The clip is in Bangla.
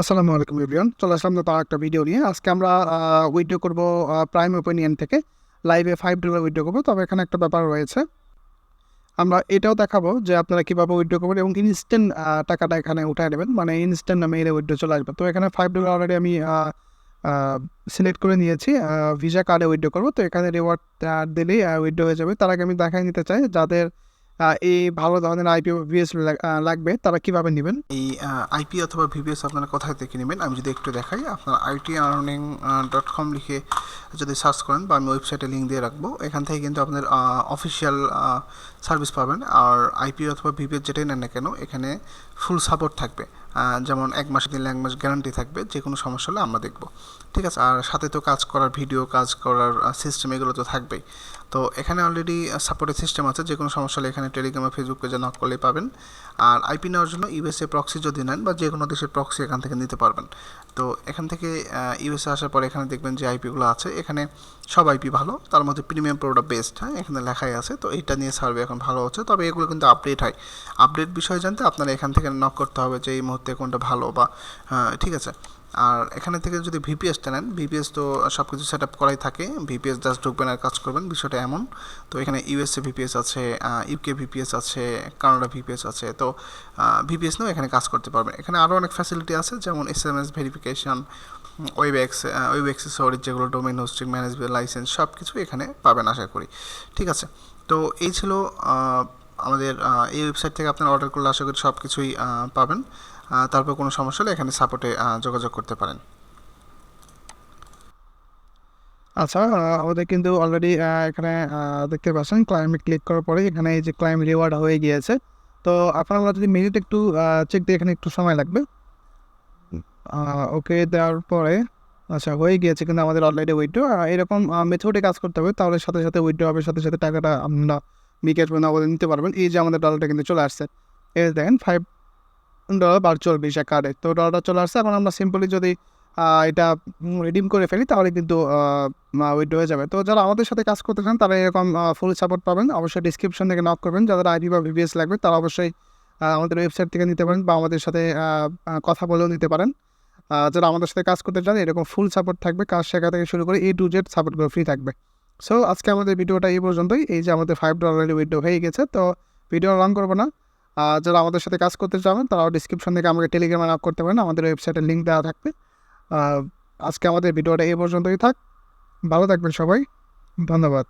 আসসালামু আলাইকুম এভরিওয়ান চলে আসলাম তার একটা ভিডিও নিয়ে। আজকে আমরা উইডিও করব প্রাইম ওপিনিয়ন থেকে। লাইভে ফাইভ ডলার উইডিও করব। তবে এখানে একটা ব্যাপার রয়েছে। আমরা এটাও দেখাবো যে আপনারা কীভাবে উইড্রো করবেন এবং ইনস্ট্যান্ট টাকাটা এখানে উঠায় নেবেন। মানে ইনস্ট্যান্ট নামে এলে উইড্রো চলে আসবে। তো এখানে ফাইভ ডলার অলরেডি আমি সিলেক্ট করে নিয়েছি। ভিসা কার্ডে উইড্রো করব। তো এখানে রিওয়ার্ড দিলেই উইড্রো হয়ে যাবে। তার আগে আমি দেখাই নিতে চাই যাদের এই ভালো ধরনের আইপিও ভিএস লাগবে, তারা কীভাবে নেবেন? এই আইপি অথবা ভিভিএস আপনারা কোথায় থেকে নেবেন? আমি যদি একটু দেখাই, আপনার আইটি আর্নিং ডট কম লিখে যদি সার্চ করেন বা আমি ওয়েবসাইটে লিঙ্ক দিয়ে রাখব, এখান থেকে কিন্তু আপনার অফিসিয়াল সার্ভিস পাবেন। আর আইপি অথবা ভিভিএস যেটাই নেন না কেন, এখানে ফুল সাপোর্ট থাকবে। যেমন এক মাস দিলে এক মাস গ্যারান্টি থাকবে যে কোনো সমস্যা হলে আমরা দেখব। ঠিক আছে? আর সাথে তো কাজ করার ভিডিও কাজ করার সিস্টেম এগুলো তো থাকবেই। তো এখানে অলরেডি সাপোর্টের সিস্টেম আছে যে কোনো সমস্যা হলে এখানে টেলিগ্রাম ফেসবুক পেজে নক করলেই পাবেন। আর আইপি নেওয়ার জন্য ইউএসএ প্রক্সি যদি নেন বা যে কোনো দেশের প্রক্সি এখান থেকে নিতে পারবেন। তো এখান থেকে ইউএসএ আসার পরে এখানে দেখবেন যে আইপিগুলো আছে। এখানে সব আইপি ভালো, তার মধ্যে প্রিমিয়াম প্রোডাক্ট বেস্ট হ্যাঁ? এখানে লেখাই আছে। তো এটা নিয়ে সার্ভে এখন ভালো হচ্ছে। তবে এগুলো কিন্তু আপডেট হয়। আপডেট বিষয়ে জানতে আপনারা এখান থেকে নক করতে হবে যে এই কোনটা ভালো বা আহ, ঠিক আছে। আর এখানে থেকে যদি ভিপিএসটা নেন ভিপিএস তো সব কিছু সেট আপ করাই থাকে। ভিপিএস জাস্ট ঢুকবেন আর কাজ করবেন বিষয়টা এমন। তো এখানে ইউএসএ ভিপিএস আছে ইউকে ভিপিএস আছে কানাডা ভিপিএস আছে। তো ভিপিএস নিয়েও এখানে কাজ করতে পারবেন। এখানে আরও অনেক ফ্যাসিলিটি আছে যেমন S M S verification web X web accessories যেগুলো ডোমেন হোস্টিং ম্যানেজমেন্ট লাইসেন্স সব কিছু এখানে পাবেন আশা করি। ঠিক আছে। তো এই ছিল আমাদের এই ওয়েবসাইট থেকে আপনারা অর্ডার করলে আশা করি সব কিছুই পাবেন। তারপর কোনো সমস্যা হলে এখানে সাপোর্টে যোগাযোগ করতে পারেন। আচ্ছা আমাদের কিন্তু অলরেডি এখানে দেখতে পাচ্ছেন ক্লাইমে ক্লিক করার পরে এখানে এই যে ক্লাইম রিওয়ার্ড হয়ে গিয়েছে। তো আপনারা যদি মেনুতে একটু চেক দিয়ে এখানে একটু সময় লাগবে। ওকে, দেওয়ার পরে আচ্ছা হয়ে গিয়েছে কিন্তু আমাদের অলরেডি উইড্রো এরকম মেথডে কাজ করতে হবে, তাহলে সাথে সাথে উইড্রো হবে, সাথে সাথে টাকাটা আপনারা বিকেট নগদে নিতে পারবেন। এই যে আমাদের ডলারটা কিন্তু চলে আসছে। এই দেখেন ফাইভ ডলার ভার্চুয়াল ভিসা কার্ডে তো ডলারটা চলে আসছে, এখন আমরা সিম্পলি যদি এটা রিডিম করে ফেলি, তাহলে কিন্তু উইড্রো হয়ে যাবে। তো যারা আমাদের সাথে কাজ করতে চান, তারা এরকম ফুল সাপোর্ট পাবেন। অবশ্যই ডিসক্রিপশন থেকে নক করবেন। যাদের আইডি বা ভিভিএস লাগবে, তারা অবশ্যই আমাদের ওয়েবসাইট থেকে নিতে পারেন বা আমাদের সাথে কথা বলেও নিতে পারেন। যারা আমাদের সাথে কাজ করতে চান, এরকম ফুল সাপোর্ট থাকবে। কাজ শেখা থেকে শুরু করে এ টু জেড সাপোর্টগুলো ফ্রি থাকবে। সো আজকে আমাদের ভিডিওটা এই পর্যন্তই। এই যে আমাদের ফাইভ ডলারের উইড্রো হয়ে গেছে, তো ভিডিও রান করব না। যারা আমাদের সাথে কাজ করতে চান, তারাও ডিসক্রিপশন থেকে আমাকে টেলিগ্রামে আপ করতে পারেন। আমাদের ওয়েবসাইটের লিঙ্ক দেওয়া থাকবে। আজকে আমাদের ভিডিওটা এই পর্যন্তই থাক। ভালো থাকবেন সবাই। ধন্যবাদ।